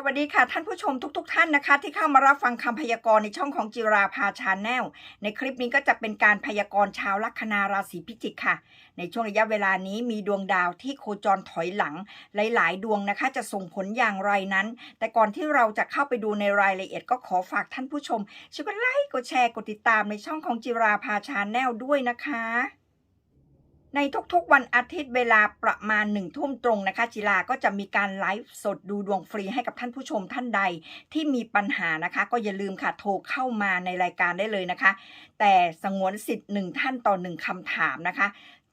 สวัสดีค่ะท่านผู้ชมทุกๆท่านนะคะ ที่เข้ามารับฟังคำพยากรณ์ในช่องของจิราภาชาแนลในคลิปนี้ก็จะเป็นการพยากรณ์ชาวลัคนาราศีพิจิกค่ะ ในช่วงระยะเวลานี้มีดวงดาวที่โคจรถอยหลัง หลาย ๆ ดวงนะคะจะส่งผลอย่างไรนั้น แต่ก่อนที่เราจะเข้าไปดูในรายละเอียดก็ขอฝากท่านผู้ชมช่วยกดไลค์กดแชร์กดติดตามในช่องของจิราภาชาแนลด้วยนะคะ ในทุกๆวันอาทิตย์เวลาประมาณหนึ่งทุ่มตรงนะคะจิลาก็จะมีการไลฟ์สดดูดวงฟรีให้กับท่านผู้ชมท่านใดที่มีปัญหานะคะ ก็อย่าลืมค่ะโทรเข้ามาในรายการได้เลยนะคะ แต่สงวนสิทธิ์หนึ่งท่านต่อหนึ่งคำถามนะคะ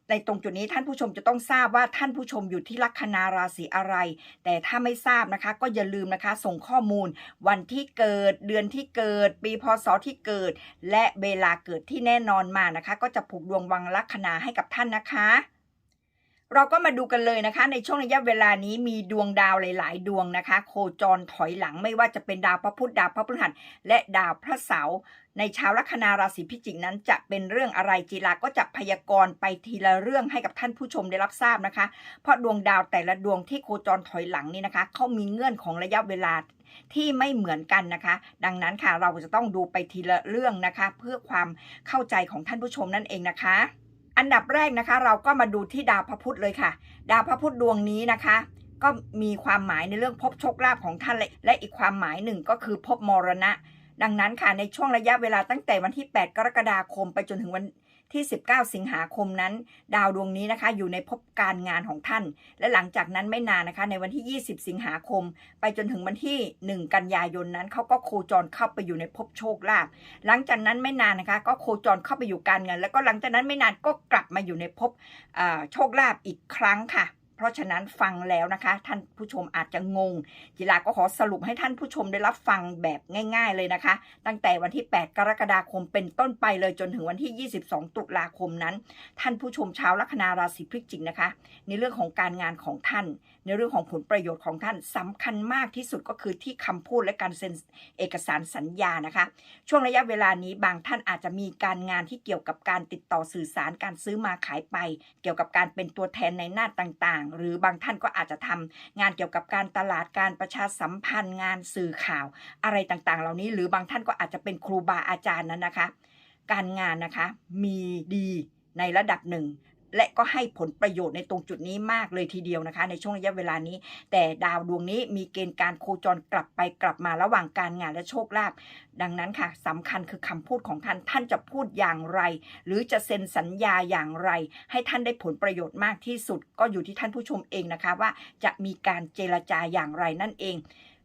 ในตรงจุดนี้ท่านผู้ชมจะต้องทราบว่าท่านผู้ชมอยู่ที่ลัคนาราศีอะไร แต่ถ้าไม่ทราบนะคะ ก็อย่าลืมนะคะ ส่งข้อมูล วันที่เกิดเดือนที่เกิด ปีพศที่เกิด และเวลาเกิดที่แน่นอนมานะคะ ก็จะผูกดวงวังลัคนาให้กับท่านนะคะ เราก็มาดูกันเลยนะคะ ในช่วงระยะเวลานี้มีดวงดาวหลาย ๆ ดวงนะคะ โคจรถอยหลังไม่ว่าจะเป็นดาวพระพุธดาวพระพฤหัสและดาวพระเสาร์ในชาวลัคนาราศีพิจิกนั้นจะเป็นเรื่องอะไรจีราก็จะพยากรณ์ไปทีละเรื่องให้กับท่านผู้ชมได้รับทราบนะคะ เพราะดวงดาวแต่ละดวงที่โคจรถอยหลังนี่นะคะเขามีเงื่อนของระยะเวลาที่ไม่เหมือนกันนะคะ ดังนั้นค่ะเราจะต้องดูไปทีละเรื่องนะคะ เพื่อความเข้าใจของท่านผู้ชมนั่นเองนะคะ อันดับแรกนะคะ เราก็มาดูที่ดาวพระพุธเลยค่ะ ดาวพระพุธดวงนี้นะคะ ก็มีความหมายในเรื่องพบโชคลาภของท่านและและอีกความหมายหนึ่งก็คือพบมรณะ ดังนั้นค่ะในช่วงระยะเวลาตั้งแต่วันที่ 8 กรกฎาคมไปจนถึงวัน ที่ 19 สิงหาคมนั้น ดาวดวงนี้นะคะอยู่ในภพการงานของท่าน และหลังจากนั้นไม่นานนะคะ ในวันที่ 20 สิงหาคม ไปจนถึงวันที่ 1 กันยายนนั้นเขาก็โคจรเข้าไปอยู่ในภพโชคลาภหลังจากนั้นไม่นานนะคะ ก็โคจรเข้าไปอยู่การเงิน แล้วก็หลังจากนั้นไม่นานก็กลับมาอยู่ในภพโชคลาภอีกครั้งค่ะ เพราะฉะนั้นฟังแล้วนะคะ ท่านผู้ชมอาจจะงง จิลาก็ขอสรุปให้ท่านผู้ชมได้รับฟังแบบง่าย ๆ เลยนะคะ ตั้งแต่วันที่ 8 กรกฎาคมเป็นต้นไปเลยจนถึงวันที่ 22 ตุลาคมนั้น ท่านผู้ชมชาวลัคนาราศีพฤศจิกนะคะ ในเรื่องของการงานของท่าน ในเรื่องของผลประโยชน์ของท่านสำคัญมากที่สุดก็คือที่คำพูดและการเซ็นเอกสารสัญญานะคะ ช่วงระยะเวลานี้บางท่านอาจจะมีการงานที่เกี่ยวกับการติดต่อสื่อสารการซื้อมาขายไป เกี่ยวกับการเป็นตัวแทนในหน้าต่างหรือบางท่านก็อาจจะทำงานเกี่ยวกับการตลาดการประชาสัมพันธ์งานสื่อข่าว อะไรต่างๆ เหล่านี้ หรือบางท่านก็อาจจะเป็นครูบาอาจารย์นั้นนะคะ การงานนะคะมีดีในระดับหนึ่ง และก็ให้ผลประโยชน์ในตรงจุดนี้มากเลยทีเดียวนะคะ ในช่วงระยะเวลานี้ แต่ดาวดวงนี้มีเกณฑ์การโคจรกลับไปกลับมาระหว่างการงานและโชคลาภดังนั้นค่ะสำคัญคือคำพูดของท่านท่านจะพูดอย่างไร หรือจะเซ็นสัญญาอย่างไร ให้ท่านได้ผลประโยชน์มากที่สุด ก็อยู่ที่ท่านผู้ชมเองนะคะว่าจะมีการเจรจาอย่างไรนั่นเอง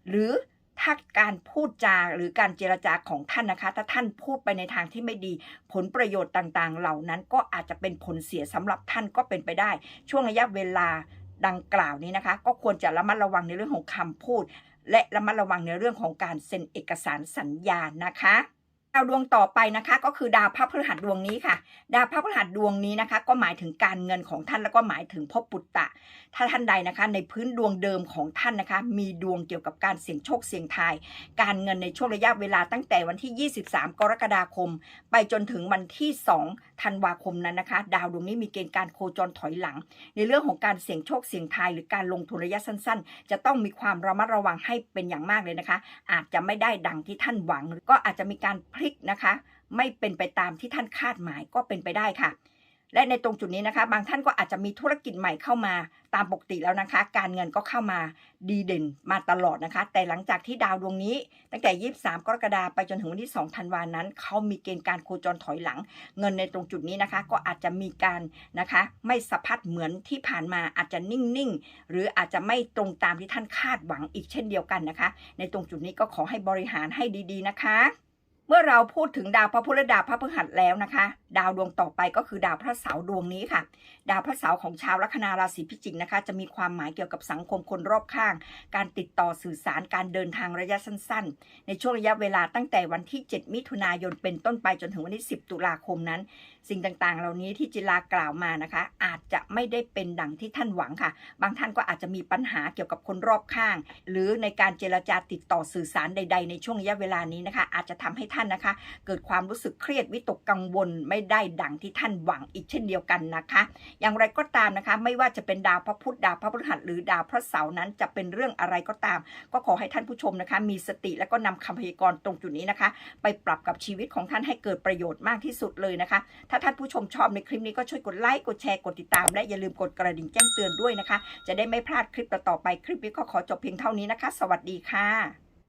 หรือ ถ้าการพูดจาหรือการเจรจาของท่านนะคะ ถ้าท่านพูดไปในทางที่ไม่ดี ผลประโยชน์ต่างๆ เหล่านั้นก็อาจจะเป็นผลเสียสำหรับท่านก็เป็นไปได้ ช่วงระยะเวลาดังกล่าวนี้นะคะ ก็ควรจะระมัดระวังในเรื่องของคำพูด และระมัดระวังในเรื่องของการเซ็นเอกสารสัญญานะคะ ดาวดวงต่อไปนะคะก็คือดาวพระพฤหัสดวงนี้ค่ะ ดาวพระพฤหัสดวงนี้นะคะ ก็หมายถึงการเงินของท่านแล้วก็หมายถึงพบปุตตะ ถ้าท่านใดนะคะ ในพื้นดวงเดิมของท่านนะคะ มีดวงเกี่ยวกับการเสี่ยงโชคเสี่ยงทาย การเงินในช่วงระยะเวลาตั้งแต่วันที่ 23 กรกฎาคม ไปจนถึงวันที่ 2 ธันวาคมนั้นนะคะ ดาวดวงนี้มีเกณฑ์การโคจรถอยหลัง ในเรื่องของการเสี่ยงโชคเสี่ยงทายหรือการลงทุนระยะสั้น ๆ จะต้องมีความระมัดระวังให้เป็นอย่างมากเลยนะคะ อาจจะไม่ได้ดังที่ท่านหวังก็อาจจะมีการพลิกนะคะ ไม่เป็นไปตามที่ท่านคาดหมายก็เป็นไปได้ค่ะ และในตรงจุดนี้นะคะ บางท่านก็อาจจะมีธุรกิจใหม่เข้ามาตามปกติแล้วนะคะ การเงินก็เข้ามาดีเด่นมาตลอดนะคะ แต่หลังจากที่ดาวดวงนี้ ตั้งแต่ 23 กรกฎาคมไปจนถึงวันที่ 2 ธันวานั้น เขามีเกณฑ์การโคจรถอยหลัง เงินในตรงจุดนี้นะคะ ก็อาจจะมีการนะคะ ไม่สะพัดเหมือนที่ผ่านมาอาจจะนิ่งๆ หรืออาจจะไม่ตรงตามที่ท่านคาดหวังอีกเช่นเดียวกันนะคะ ในตรงจุดนี้ก็ขอให้บริหารให้ดีๆนะคะ เมื่อเราพูดถึงดาวพระพุธและดาวพระพฤหัสแล้วนะคะ ดาวดวงต่อไปก็คือดาวพระเสาร์ดวงนี้ค่ะ ดาวพระเสาร์ของชาวลัคนาราศีพิจิกนะคะ จะมีความหมายเกี่ยวกับสังคมคนรอบข้าง การติดต่อสื่อสารการเดินทางระยะสั้น ๆ ในช่วงระยะเวลาตั้งแต่วันที่ 7 มิถุนายนเป็นต้นไปจนถึงวันที่ 10 ตุลาคมนั้น สิ่งต่างๆ เหล่านี้ที่จิลากล่าวมานะคะ อาจจะไม่ได้เป็นดังที่ท่านหวังค่ะ บางท่านก็อาจจะมีปัญหาเกี่ยวกับคนรอบข้าง หรือในการเจรจาติดต่อสื่อสารใด ๆ ในช่วงระยะเวลานี้นะคะ อาจจะทำให้ท่านนะคะ เกิดความรู้สึกเครียดวิตกกังวลไม่ได้ดังที่ท่านหวังอีกเช่นเดียวกันนะคะ อย่างไรก็ตามนะคะ ไม่ว่าจะเป็นดาวพระพุธดาวพระพฤหัสหรือดาวพระเสาร์นั้นจะเป็นเรื่องอะไรก็ตาม ก็ขอให้ท่านผู้ชมนะคะ มีสติแล้วก็นำคำพยากรณ์ตรงจุดนี้นะคะ ไปปรับกับชีวิตของท่านให้เกิดประโยชน์มากที่สุดเลยนะคะ ถ้าท่านผู้ชมชอบในคลิปนี้ก็ช่วยกดไลค์กดแชร์กดติดตาม และอย่าลืมกดกระดิ่งแจ้งเตือนด้วยนะคะ จะได้ไม่พลาดคลิปต่อๆไปคลิปนี้ก็ขอจบเพียงเท่านี้นะคะ สวัสดีค่ะ